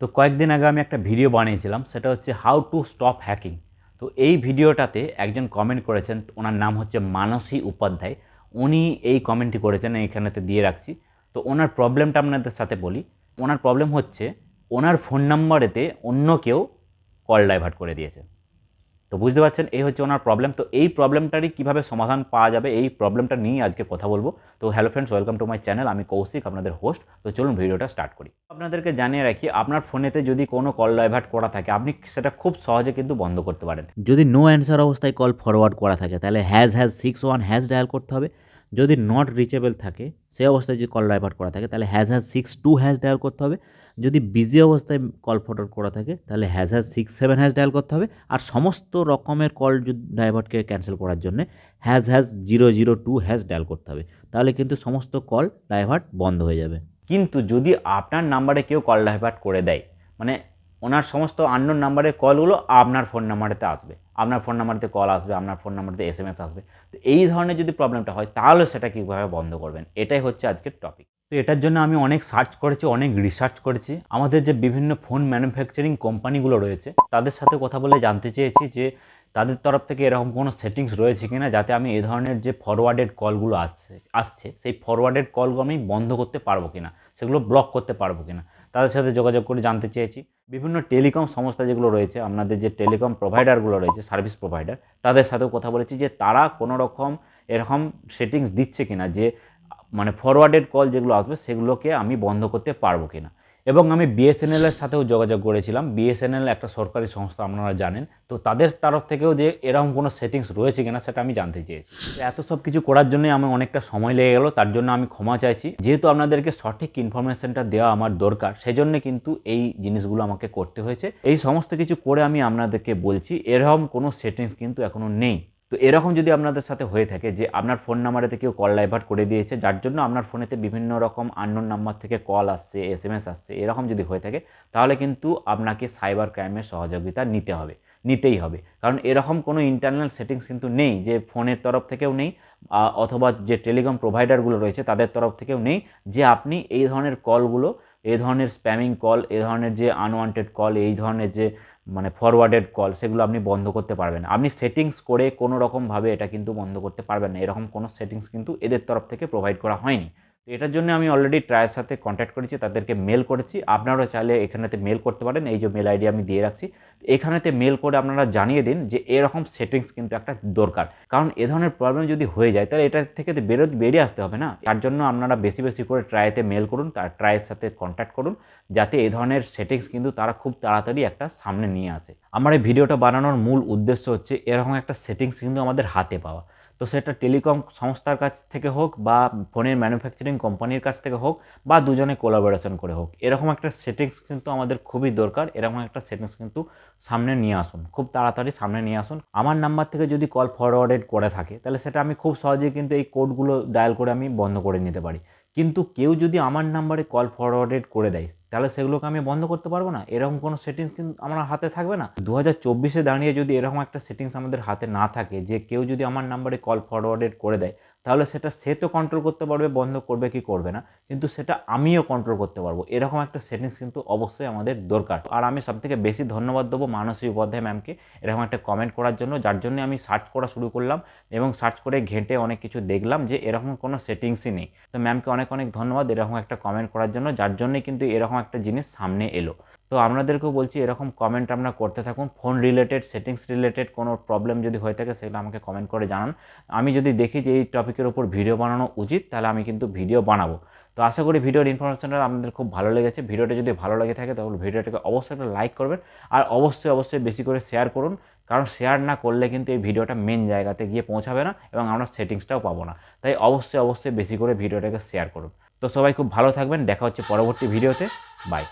তো কয়েকদিন আগে আমি একটা ভিডিও বানিয়েছিলাম, সেটা হচ্ছে হাউ টু স্টপ হ্যাকিং তো এই ভিডিওটাতে একজন কমেন্ট করেছেন, ওনার নাম হচ্ছে মানসী উপাধ্যায়। উনি এই কমেন্টটি করেছেন এইখানেতে দিয়ে রাখছি। তো ওনার প্রবলেমটা আপনাদের সাথে বলি। ওনার প্রবলেম হচ্ছে, ওনার ফোন নাম্বারেতে অন্য কেউ কল ডাইভার্ট করে দিয়েছে। তো বুঝতে পারছেন, এই হচ্ছে ওনার প্রবলেম তো এই প্রবলেমটারই কীভাবে সমাধান পাওয়া যাবে, এই প্রবলেমটা নিয়ে আজকে কথা বলব। তো hello friends welcome to my channel আমি কৌশিক, আপনাদের হোস্ট তো চলুন ভিডিওটা স্টার্ট করি। আপনাদেরকে জানিয়ে রাখি, আপনার ফোনেতে যদি কোনো কল ডাইভার্ট করা থাকে, আপনি সেটা খুব সহজে কিন্তু বন্ধ করতে পারেন। যদি নো অ্যান্সার অবস্থায় কল ফরওয়ার্ড করা থাকে, তাহলে hash hash six one hash dial করতে হবে। যদি নট রিচেবল থাকে, সেই অবস্থায় যদি কল ডাইভার্ট করা থাকে, তাহলে hash hash six two hash dial করতে হবে। যদি বিজি অবস্থায় কল ফরওয়ার্ড করা থাকে, তাহলে hash hash six seven hash dial করতে হবে। আর সমস্ত রকমের কল ডাইভার্টকে ক্যান্সেল করার জন্য hash hash zero zero two hash dial করতে হবে। তাহলে কিন্তু সমস্ত কল ডাইভার্ট বন্ধ হয়ে যাবে। কিন্তু যদি আপনার নাম্বারে কেউ কল ডাইভার্ট করে দেয় মানে ওনার সমস্ত আননোন নাম্বারের কলগুলো আপনার ফোন নাম্বারেতে আসবে। আপনার ফোন নাম্বারতে কল আসবে, আপনার ফোন নাম্বারতে এস এম এস আসবে। তো এই ধরনের যদি প্রবলেমটা হয়, তাহলে সেটা কীভাবে বন্ধ করবেন? এটাই হচ্ছে আজকের টপিক তো এটার জন্য আমি অনেক সার্চ করেছি, অনেক রিসার্চ করেছি। আমাদের যে বিভিন্ন ফোন ম্যানুফ্যাকচারিং কোম্পানিগুলো রয়েছে, তাদের সাথে কথা বলে জানতে চেয়েছি যে তাদের তরফ থেকে এরকম কোনো সেটিংস রয়েছে কি না যাতে আমি এই ধরনের যে ফরওয়ার্ডেড কলগুলো আসছে আসছে, সেই ফরওয়ার্ডেড কলগুলো আমি বন্ধ করতে পারব কি না সেগুলো ব্লক করতে পারব কি না তাদের সাথে যোগাযোগ করে জানতে চেয়েছি। বিভিন্ন টেলিকম সংস্থা যেগুলো রয়েছে, আপনাদের যে টেলিকম প্রোভাইডারগুলো রয়েছে সার্ভিস প্রোভাইডার তাদের সাথেও কথা বলেছি যে তারা কোনো রকম এরকম সেটিংস দিচ্ছে কিনা, যে মানে ফরওয়ার্ডেড কল যেগুলো আসবে, সেগুলোকে আমি বন্ধ করতে পারব কিনা। এবং আমি বিএসএনএলের সাথেও যোগাযোগ করেছিলাম। বিএসএনএল একটা সরকারি সংস্থা, আপনারা জানেন। তো তাদের তরফ থেকেও যে এরকম কোনো সেটিংস রয়েছে কিনা সেটা আমি জানতে চেয়েছি। এত সব কিছু করার জন্য আমার অনেকটা সময় লেগে গেল, তার জন্য আমি ক্ষমা চাইছি। যেহেতু আপনাদেরকে সঠিক ইনফরমেশনটা দেওয়া আমার দরকার সেই জন্য কিন্তু এই জিনিসগুলো আমাকে করতে হয়েছে। এই সমস্ত কিছু করে আমি আপনাদেরকে বলছি, এরকম কোনো সেটিংস কিন্তু এখনও নেই। তো এরকম যদি আপনাদের সাথে হয়ে থাকে যে আপনার ফোন নাম্বারেতে কেউ কল ডাইভার্ট করে দিয়েছে, যার জন্য আপনার ফোনেতে বিভিন্ন রকম আননোন নাম্বার থেকে কল আসছে এস এম এস আসছে, এরকম যদি হয়ে থাকে, তাহলে কিন্তু আপনাকে সাইবার ক্রাইমের সহযোগিতা নিতে হবে, নিতেই হবে। কারণ এরকম কোনো ইন্টারনাল সেটিংস কিন্তু নেই যে ফোনের তরফ থেকেও নেই অথবা যে টেলিকম প্রোভাইডারগুলো রয়েছে তাদের তরফ থেকেও নেই, যে আপনি এই ধরনের কলগুলো এই ধরনের স্প্যামিং কল এই ধরনের যে আনওয়ান্টেড কল এই ধরনের যে মানে ফরওয়ার্ডেড কল সেগুলো আপনি বন্ধ করতে পারবেন। আপনি সেটিংস করে কোনো রকমভাবে এটা কিন্তু বন্ধ করতে পারবেন না এরকম কোনো সেটিংস কিন্তু এদের তরফ থেকে প্রোভাইড করা হয়নি তো এটার জন্য আমি অলরেডি ট্রায়ের সাথে কন্ট্যাক্ট করেছি, তাদেরকে মেল করেছি। আপনারাও চাইলে এখানেতে মেল করতে পারেন, এই যে মেল আইডি আমি দিয়ে রাখছি। এখানেতে মেল করে আপনারা জানিয়ে দিন যে এরকম সেটিংস কিন্তু একটা দরকার। কারণ এ ধরনের প্রবলেম যদি হয়ে যায়, তাহলে এটা থেকে তো বেরো বেরিয়ে আসতে হবে না। তার জন্য আপনারা বেশি বেশি করে ট্রায়েতে মেল করুন, তার ট্রায়ের সাথে কন্ট্যাক্ট করুন, যাতে এ ধরনের সেটিংস কিন্তু তারা খুব তাড়াতাড়ি একটা সামনে নিয়ে আসে। আমার এই ভিডিওটা বানানোর মূল উদ্দেশ্য হচ্ছে, এরকম একটা সেটিংস কিন্তু আমাদের হাতে পাওয়া। তো সেটা টেলিকম সংস্থার কাছ থেকে হোক বা ফোনের ম্যানুফ্যাকচারিং কোম্পানির কাছ থেকে হোক বা দুজনে কোলাবোরেশন করে হোক। এরকম একটা সেটিংস কিন্তু আমাদের খুবই দরকার। এরকম একটা সেটিংস কিন্তু সামনে নিয়ে আসুন। খুব তাড়াতাড়ি সামনে নিয়ে আসুন। আমার নাম্বার থেকে যদি কল ফরওয়ার্ডেড করে থাকে, তাহলে সেটা আমি খুব সহজেই কিন্তু এই কোডগুলো ডায়াল করে আমি বন্ধ করে নিতে পারি। কিন্তু কেউ যদি আমার নাম্বারে কল ফরওয়ার্ডেড করে দেয় তাহলে সেগুলোকে আমি বন্ধ করতে পারব না? এরকম কোনো সেটিংস কিন্তু আমার হাতে থাকবে না? দু হাজার চব্বিশে দাঁড়িয়ে যদি এরকম একটা সেটিংস আমাদের হাতে না থাকে, যে কেউ যদি আমার নাম্বারে কল ফরওয়ার্ডেড করে দেয় তাহলে সেটা সে তো কন্ট্রোল করতে পারবে, বন্ধ করবে কি করবে না। কিন্তু সেটা আমিও কন্ট্রোল করতে পারব। এরকম একটা সেটিংস কিন্তু অবশ্যই আমাদের দরকার। আর আমি সবথেকে বেশি ধন্যবাদ দেবো মানসী উপাধ্যায় ম্যামকে এরকম একটা কমেন্ট করার জন্য, যার জন্য আমি সার্চ করা শুরু করলাম এবং সার্চ করে ঘেঁটে অনেক কিছু দেখলাম যে এরকম কোনো সেটিংসই নেই। তো ম্যামকে অনেক অনেক ধন্যবাদ এরকম একটা কমেন্ট করার জন্য, যার জন্যই কিন্তু এরকম একটা জিনিস সামনে এলো। তো আপনাদেরকেও বলছি, এরকম কমেন্ট আপনারা করতে থাকুন। ফোন রিলেটেড সেটিংস রিলেটেড কোনো প্রবলেম যদি হয়ে থাকে, সেগুলো আমাকে কমেন্ট করে জানান। আমি যদি দেখি যে এই টপিকের উপর ভিডিও বানানো উচিত, তাহলে আমি কিন্তু ভিডিও বানাবো। তো আশা করি ভিডিওর ইনফরমেশনটা আপনাদের খুব ভালো লেগেছে। ভিডিওটা যদি ভালো লেগে থাকে, তাহলে ভিডিওটাকে অবশ্যই একটা লাইক করবেন। আর অবশ্যই অবশ্যই বেশি করে শেয়ার করুন। কারণ শেয়ার না করলে কিন্তু এই ভিডিওটা মেন জায়গাতে গিয়ে পৌঁছাবে না এবং আমরা সেটিংসটাও পাবো না। তাই অবশ্যই অবশ্যই বেশি করে ভিডিওটাকে শেয়ার করুন। তো সবাই খুব ভালো থাকবেন। দেখা হচ্ছে পরবর্তী ভিডিওতে বাই